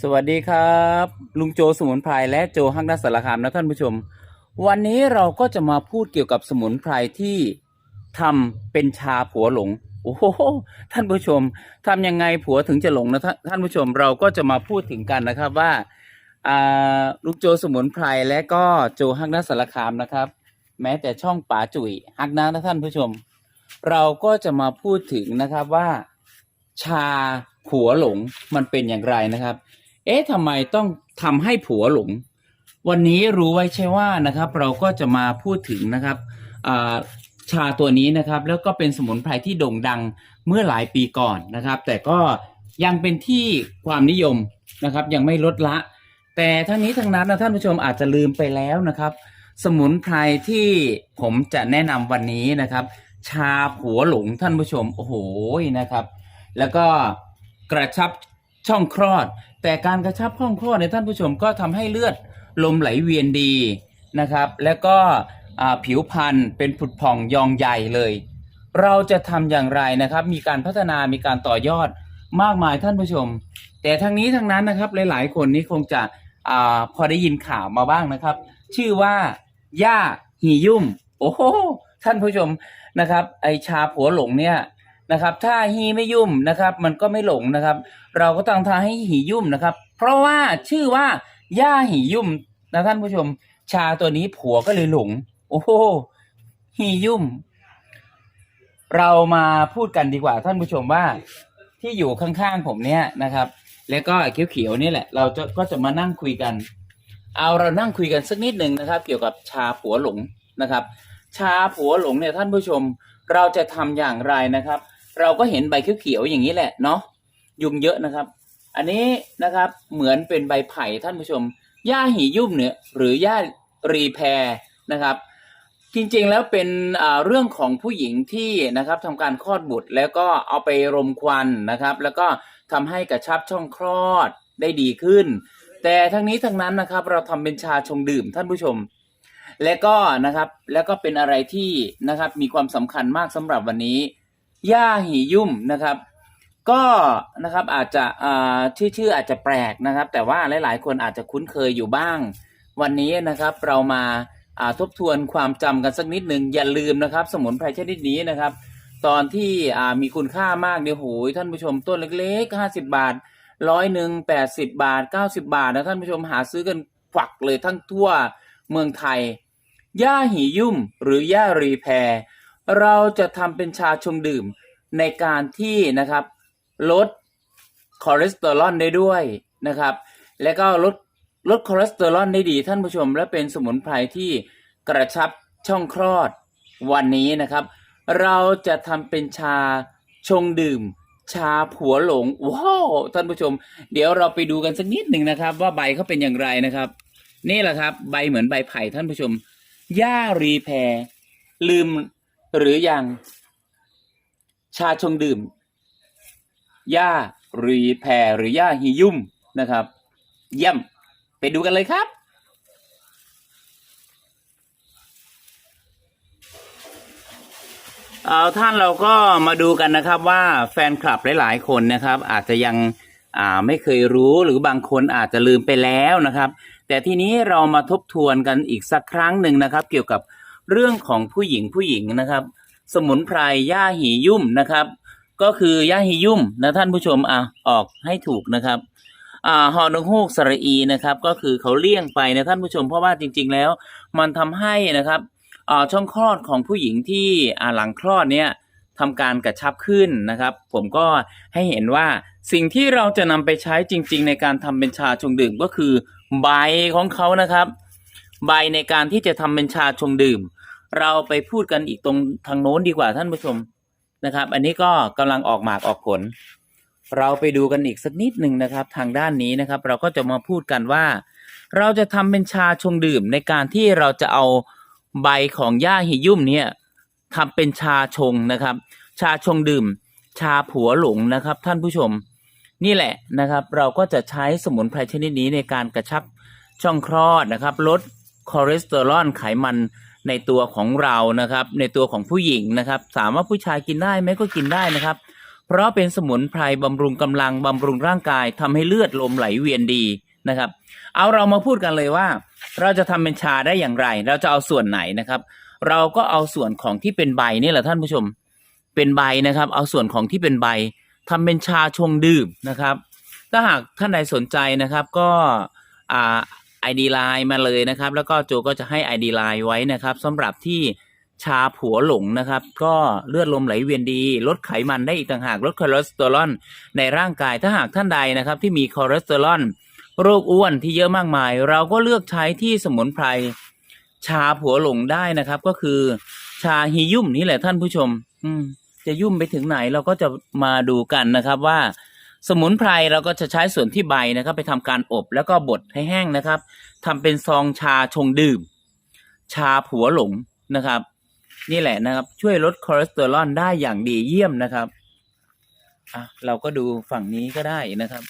สวัสดีครับ ลุงโจสมุนไพรและโจฮักนัสสารคามนะท่านผู้ชม วันนี้เราก็จะมาพูดเกี่ยวกับสมุนไพรที่ทำเป็นชาผัวหลง โอ้โหท่านผู้ชมทำยังไงผัวถึงจะหลงนะท่านท่านผู้ชมเราก็จะมาพูดถึงกันนะครับว่าลุงโจสมุนไพรและก็โจฮักนัสสารคามนะครับ แม้แต่ช่องป๋าจุ๋ยฮักนะนะท่านผู้ชม เราก็จะมาพูดถึงนะครับว่า ชาผัวหลงมันเป็นอย่างไรนะครับ เอ๊ะทำไมต้องทำให้ผัวหลง วันนี้รู้ไว้ใช่ว่านะครับ เราก็จะมาพูดถึงนะครับชาตัวนี้นะครับ แล้วก็เป็นสมุนไพรที่โด่งดังเมื่อหลายปีก่อนนะครับ แต่ก็ยังเป็นที่ความนิยมนะครับ ยังไม่ลดละ แต่ทั้งนี้ทั้งนั้นนะท่านผู้ชมอาจจะลืมไปแล้วนะครับ สมุนไพรที่ผมจะแนะนำวันนี้นะครับ ชาผัวหลงท่านผู้ชมโอ้โหนะครับ แล้วก็กระชับช่องคลอด แต่การกระชับช่องคลอในท่านผู้ชมก็ทำให้เลือดลมไหลเวียนดีนะครับ แล้วก็ผิวพรรณเป็นผุดผ่องยองใหญ่เลย เราจะทำอย่างไรนะครับ มีการพัฒนามีการต่อยอดมากมายท่านผู้ชม แต่ทั้งนี้ทั้งนั้นนะครับหลายๆ คนนี้คงจะอพอได้ยินข่าวมาบ้างนะครับ ชื่อว่าย่าหียุ่ม โอ้โหท่านผู้ชมนะครับ ไอชาผัวหลงเนี่ย นะครับ ถ้าฮีไม่ยุ่มนะครับ มันก็ไม่หลงนะครับ เราก็ต้องทาให้หียุ่มนะครับ เพราะว่าชื่อว่าย่าหียุ่มนะท่านผู้ชม ชาตัวนี้ผัวก็เลยหลง โอ้โหหียุ่ม เรามาพูดกันดีกว่าท่านผู้ชมว่าที่อยู่ข้างๆผมเนี่ยนะครับ แล้วก็เขียวๆนี่แหละ เราจะก็จะมานั่งคุยกัน เอาเรานั่งคุยกันสักนิดหนึ่งนะครับ เกี่ยวกับชาผัวหลงนะครับ ชาผัวหลงเนี่ยท่านผู้ชมเราจะทำอย่างไรนะครับ เราก็เห็นใบเขียวๆอย่างนี้แหละเนาะยุงเยอะนะครับ อันนี้นะครับเหมือนเป็นใบไผ่ท่านผู้ชมหญ้าหียุ่มเนี่ยหรือหญ้ารีแพรนะครับจริงๆแล้วเป็นเรื่องของผู้หญิงที่นะครับทำการคลอดบุตรแล้วก็เอาไปรมควันนะครับ แล้วก็ทำให้กระชับช่องคลอดได้ดีขึ้น แต่ทั้งนี้ทั้งนั้นนะครับ เราทำเป็นชาชงดื่มท่านผู้ชม และก็นะครับแล้วก็เป็นอะไรที่นะครับมีความสำคัญมากสำหรับวันนี้ หญ้าหียุ่มนะครับ ก็นะครับอาจจะชื่อชื่ออาจจะแปลกนะครับ แต่ว่าหลาย ๆ คนอาจจะคุ้นเคยอยู่บ้าง วันนี้นะครับเรามาทบทวนความจำกันสักนิดหนึ่งอย่าลืมนะครับ สมุนไพรชนิดนี้นะครับ ตอนที่มีคุณค่ามากเดี๋ยวโหยท่านผู้ชมต้นเล็กๆห้าสิบาทร้อยหนึ่งแปดสิบาทเก้าสิบาทนะท่านผู้ชมหาซื้อกันควักเลยทั้งทั่วเมืองไทยหญ้าหียุ่มหรือหญ้ารีแพร เราจะทำเป็นชาชงดื่มในการที่นะครับลดคอเลสเตอรอลได้ด้วยนะครับ และก็ลดลดคอเลสเตอรอลได้ดีท่านผู้ชม และเป็นสมุนไพรที่กระชับช่องคลอดวันนี้นะครับ เราจะทำเป็นชาชงดื่ม ชาผัวหลงว้าวท่านผู้ชม เดี๋ยวเราไปดูกันสักนิดหนึ่งนะครับ ว่าใบเขาเป็นอย่างไรนะครับ นี่แหละครับ ใบเหมือนใบไผ่ท่านผู้ชมหญ้ารีแพรลืม หรือยังชาชงดื่มหญ้ารีแพรหรือหญ้าฮิยุ่มนะครับ เยี่ยมไปดูกันเลยครับ เอาท่านเราก็มาดูกันนะครับว่าแฟนคลับหลายๆคนนะครับ อาจจะยังอ่าไม่เคยรู้หรือบางคนอาจจะลืมไปแล้วนะครับ แต่ทีนี้เรามาทบทวนกันอีกสักครั้งหนึ่งนะครับ เกี่ยวกับ เรื่องของผู้หญิงผู้หญิงนะครับ สมุนไพรหญ้าหียุ่มนะครับ ก็คือหญ้าหียุ่มนะท่านผู้ชมอะออกให้ถูกนะครับอ่าฮอนงฮูกสระอีนะครับ ก็คือเขาเลี่ยงไปนะท่านผู้ชมเพราะว่าจริง ๆ แล้ว มันทำให้นะครับอ่าช่องคลอดของผู้หญิงที่อ่าหลังคลอดเนี่ยทำการกระชับขึ้นนะครับ ผมก็ให้เห็นว่าสิ่งที่เราจะนำไปใช้จริง ๆ ในการทำเป็นชาชงดื่มก็คือใบของเขานะครับ ใบในการที่จะทำเป็นชาชงดื่ม เราไปพูดกันอีกตรงทางโน้นดีกว่าท่านผู้ชมนะครับ อันนี้ก็กำลังออกหมากออกผล เราไปดูกันอีกสักนิดหนึ่งนะครับ ทางด้านนี้นะครับ เราก็จะมาพูดกันว่า เราจะทำเป็นชาชงดื่มในการที่เราจะเอาใบของหญ้าหิยุ่มเนี่ยทำเป็นชาชงนะครับ ชาชงดื่ม ชาผัวหลงนะครับ ท่านผู้ชม นี่แหละนะครับ เราก็จะใช้สมุนไพรชนิดนี้ในการกระชับช่องคลอดนะครับ ลดคอเลสเตอรอลไขมัน ในตัวของเรานะครับ ในตัวของผู้หญิงนะครับ สามารถผู้ชายกินได้ไหมก็กินได้นะครับ เพราะเป็นสมุนไพรบำรุงกำลังบำรุงร่างกายทำให้เลือดลมไหลเวียนดีนะครับ เอาเรามาพูดกันเลยว่า เราจะทำเป็นชาได้อย่างไร เราจะเอาส่วนไหนนะครับ เราก็เอาส่วนของที่เป็นใบนี่แหละท่านผู้ชม เป็นใบนะครับ เอาส่วนของที่เป็นใบทำเป็นชาชงดื่มนะครับ ถ้าหากท่านใดสนใจนะครับก็อ่า ไอดีไลน์มาเลยนะครับ แล้วก็โจก็จะให้ไอดีไลน์ไว้นะครับสำหรับที่ชาผัวหลงนะครับ ก็เลือดลมไหลเวียนดี ลดไขมันได้อีกต่างหาก ลดคอเลสเตอรอลในร่างกายถ้าหากท่านใดนะครับ ที่มีคอเลสเตอรอลโรคอ้วนที่เยอะมากมาย เราก็เลือกใช้ที่สมุนไพรชาผัวหลงได้นะครับ ก็คือ ชาฮียุ่มนี่แหละท่านผู้ชม อืม จะยุ่มไปถึงไหนเราก็จะมาดูกันนะครับว่า สมุนไพรเราก็จะใช้ส่วนที่ใบนะครับไปทำการอบแล้วก็บดให้แห้งนะครับทำเป็นซองชาชงดื่ม ชาผัวหลงนะครับ นี่แหละนะครับ ช่วยลดคอเลสเตอรอลได้อย่างดีเยี่ยมนะครับอะเราก็ดูฝั่งนี้ก็ได้นะครับ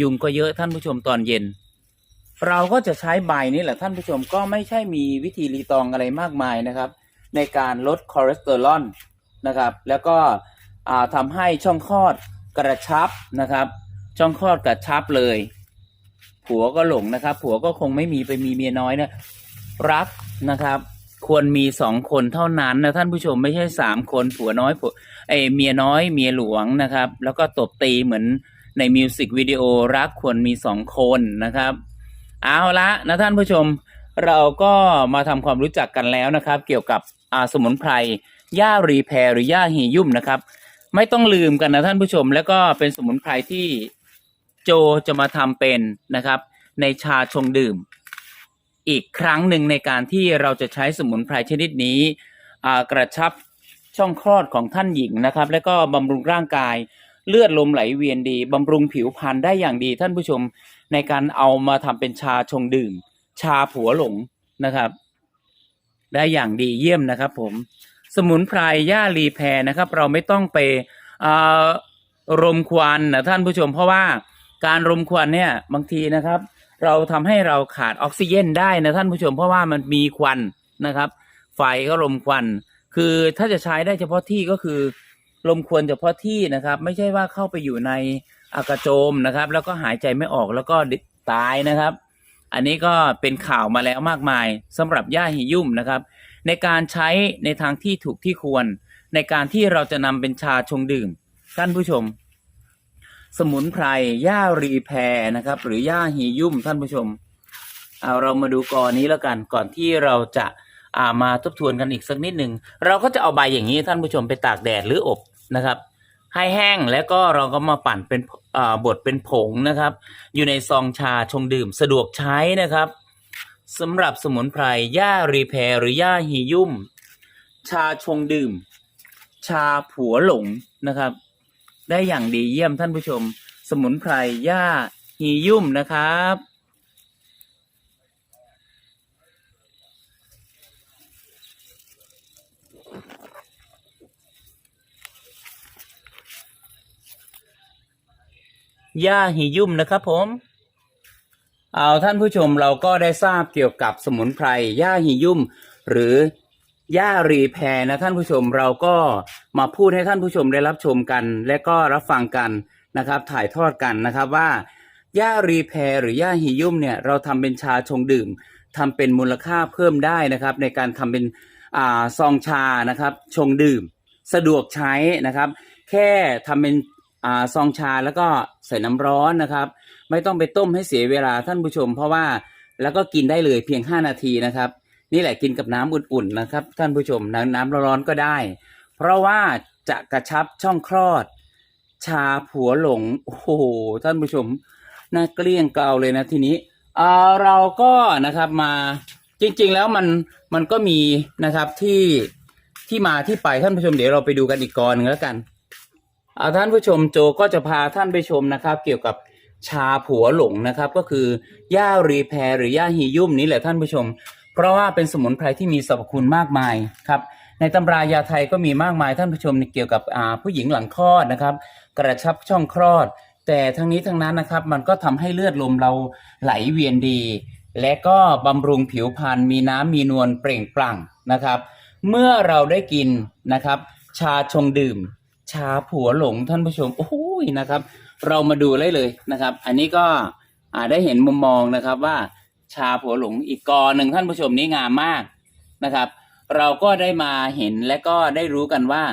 ยุงก็เยอะท่านผู้ชมตอนเย็น เราก็จะใช้ใบนี่แหละท่านผู้ชมก็ไม่ใช่มีวิธีรีตองอะไรมากมายนะครับ ในการลดคอเลสเตอรอลนะครับ แล้วก็ ทำให้ช่องคลอดกระชับนะครับ ช่องคลอดกระชับเลย ผัวก็หลงนะครับ ผัวก็คงไม่มีไปมีเมียน้อยนะรักนะครับ ควรมีสองคนเท่านั้นนะท่านผู้ชมไม่ใช่สามคนผัวน้อยผัวเอเมียน้อยเมียหลวงนะครับ แล้วก็ตบตีเหมือนในมิวสิกวิดีโอรักควรมีสองคนนะครับ เอาละนะท่านผู้ชม เราก็มาทำความรู้จักกันแล้วนะครับ เกี่ยวกับอ่าสมุนไพรย่ารีแพรหรือย่าฮียุ่มนะครับ ไม่ต้องลืมกันนะท่านผู้ชม แล้วก็เป็นสมุนไพรที่โจจะมาทำเป็นนะครับ ในชาชงดื่ม อีกครั้งหนึ่งในการที่เราจะใช้สมุนไพรชนิดนี้กระชับช่องคลอดของท่านหญิงนะครับ แล้วก็บำรุงร่างกายเลือดลมไหลเวียนดีบำรุงผิวพรรณได้อย่างดีท่านผู้ชมในการเอามาทำเป็นชาชงดื่ม ชาผัวหลงนะครับ ได้อย่างดีเยี่ยมนะครับผม สมุนไพรย่ารีแพรนะครับ เราไม่ต้องไปรมควันนะท่านผู้ชม เพราะว่าการรมควันเนี่ยบางทีนะครับ เราทำให้เราขาดออกซิเจนได้นะท่านผู้ชม เพราะว่ามันมีควันนะครับ ไฟก็ลมควัน คือถ้าจะใช้ได้เฉพาะที่ก็คือลมควันเฉพาะที่นะครับ ไม่ใช่ว่าเข้าไปอยู่ในอากาโจมนะครับ แล้วก็หายใจไม่ออกแล้วก็ตายนะครับ อันนี้ก็เป็นข่าวมาแล้วมากมายสำหรับย่าหิยุ่มนะครับ ในการใช้ในทางที่ถูกที่ควร ในการที่เราจะนำเป็นชาชงดื่ม ท่านผู้ชม สมุนไพรย่ารีแพรนะครับ หรือย่าหียุ่มท่านผู้ชมเอาเรามาดูกอนี้แล้วกันก่อนที่เราจะอามาทบทวนกันอีกสักนิดหนึ่งเราก็จะเอาใบอย่างนี้ท่านผู้ชมไปตากแดดหรืออบนะครับ ให้แห้งแล้วก็เราก็มาปั่นเป็นบดเป็นผงนะครับ อยู่ในซองชาชงดื่มสะดวกใช้นะครับ สำหรับสมุนไพรย่ารีแพรหรือย่าฮียุ่ม ชาชงดื่ม ชาผัวหลงนะครับ ได้อย่างดีเยี่ยมท่านผู้ชม สมุนไพรย่าฮียุ่มนะครับย่าหิยุ่มนะครับผม เอาท่านผู้ชมเราก็ได้ทราบเกี่ยวกับสมุนไพรย่าหิยุ่ม หรือย่ารีแพรนะท่านผู้ชมเราก็มาพูดให้ท่านผู้ชมได้รับชมกัน และก็รับฟังกันนะครับ ถ่ายทอดกันนะครับว่าย่ารีแพรหรือย่าหิยุ่มเนี่ยเราทำเป็นชาชงดื่มทำเป็นมูลค่าเพิ่มได้นะครับ ในการทำเป็นอ่าซองชานะครับชงดื่ม สะดวกใช้นะครับ แค่ทำเป็นอ่าซองชาแล้วก็ใส่น้ำร้อนนะครับ ไม่ต้องไปต้มให้เสียเวลาท่านผู้ชม เพราะว่าแล้วก็กินได้เลยเพียง 5 นาทีนะครับ นี่แหละกินกับน้ำอุ่นๆนะครับ ท่านผู้ชมน้ำน้ำร้อนๆก็ได้ เพราะว่าจะกระชับช่องคลอด ชาผัวหลงโอ้โหท่านผู้ชมน่าเกลี้ยงเกลาเลยนะทีนี้เออเราก็นะครับมาจริงๆแล้วมันมันก็มีนะครับที่ที่มาที่ไปท่านผู้ชมเดี๋ยวเราไปดูกันอีกกรหนึ่งแล้วกันเอาท่านผู้ชมโจก็จะพาท่านไปชมนะครับ เกี่ยวกับ ชาผัวหลงนะครับ ก็คือย่ารีแพรหรือย่าฮียุ่มนี่แหละท่านผู้ชม เพราะว่าเป็นสมุนไพรที่มีสรรพคุณมากมายครับในตำรายาไทยก็มีมากมายท่านผู้ชมเกี่ยวกับผู้หญิงหลังคลอดนะครับ กระชับช่องคลอด แต่ทั้งนี้ทั้งนั้นนะครับ มันก็ทำให้เลือดลมเราไหลเวียนดี และก็บำรุงผิวพรรณมีน้ำมีนวลเปล่งปลั่งนะครับ เมื่อเราได้กินนะครับ ชาชงดื่ม ชาผัวหลงท่านผู้ชมโอ้โหนะครับ เรามาดูเลยเลยนะครับ อันนี้ก็ได้เห็นมุมมองนะครับว่าชาผัวหลงอีกกอหนึ่งท่านผู้ชมนี่งามมากนะครับ เราก็ได้มาเห็นและก็ได้รู้กันว่า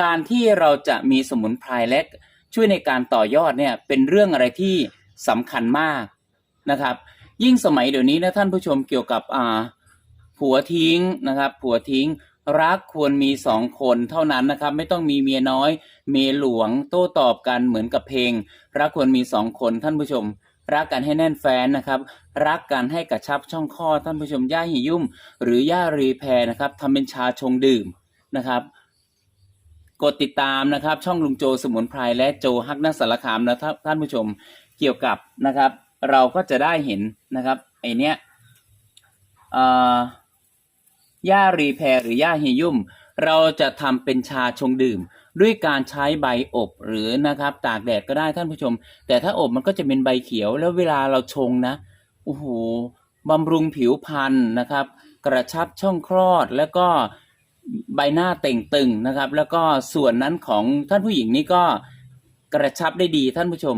การที่เราจะมีสมุนไพรและช่วยในการต่อยอดเนี่ยเป็นเรื่องอะไรที่สำคัญมากนะครับ ยิ่งสมัยเดี๋ยวนี้นะท่านผู้ชมเกี่ยวกับอ่าผัวทิ้งนะครับ ผัวทิ้ง รักควรมีสองคนเท่านั้นนะครับ ไม่ต้องมีเมียน้อย เมียหลวงโต้ตอบกันเหมือนกับเพลง รักควรมีสองคนท่านผู้ชม รักกันให้แน่นแฟนนะครับ รักกันให้กระชับช่องข้อท่านผู้ชมย่าหิยุ่ม หรือย่ารีแพรนะครับทำเป็นชาชงดื่มนะครับกดติดตามนะครับ ช่องลุงโจสมุนไพรและโจฮักนักสารคามนะท่านท่านผู้ชมเกี่ยวกับนะครับ เราก็จะได้เห็นนะครับไอเนี้ยเอ่อ ย่ารีแพรหรือย่าหิยุ่ม เราจะทำเป็นชาชงดื่ม ด้วยการใช้ใบอบหรือนะครับ ตากแดดก็ได้ท่านผู้ชม แต่ถ้าอบมันก็จะเป็นใบเขียว แล้วเวลาเราชงนะโอ้โหบำรุงผิวพรรณนะครับ กระชับช่องคลอดแล้วก็ใบหน้าเต่งตึงนะครับ แล้วก็ส่วนนั้นของท่านผู้หญิงนี่ก็กระชับได้ดีท่านผู้ชม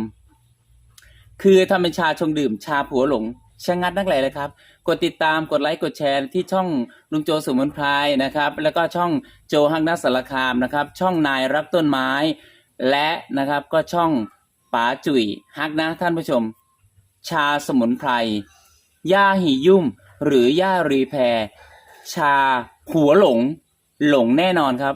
คือทำเป็นชาชงดื่มชาผัวหลง ชะงัดนักไหลเลยครับ กดติดตามกดไลค์กดแชร์ที่ช่องลุงโจสมุนไพรนะครับ แล้วก็ช่องโจฮังนัสสารคามนะครับ ช่องนายรักต้นไม้ และนะครับก็ช่องป๋าจุ๋ยฮักนะท่านผู้ชม ชาสมุนไพรย่าหิยุ่ม หรือย่ารีแพรชาหัวหลง หลงแน่นอนครับ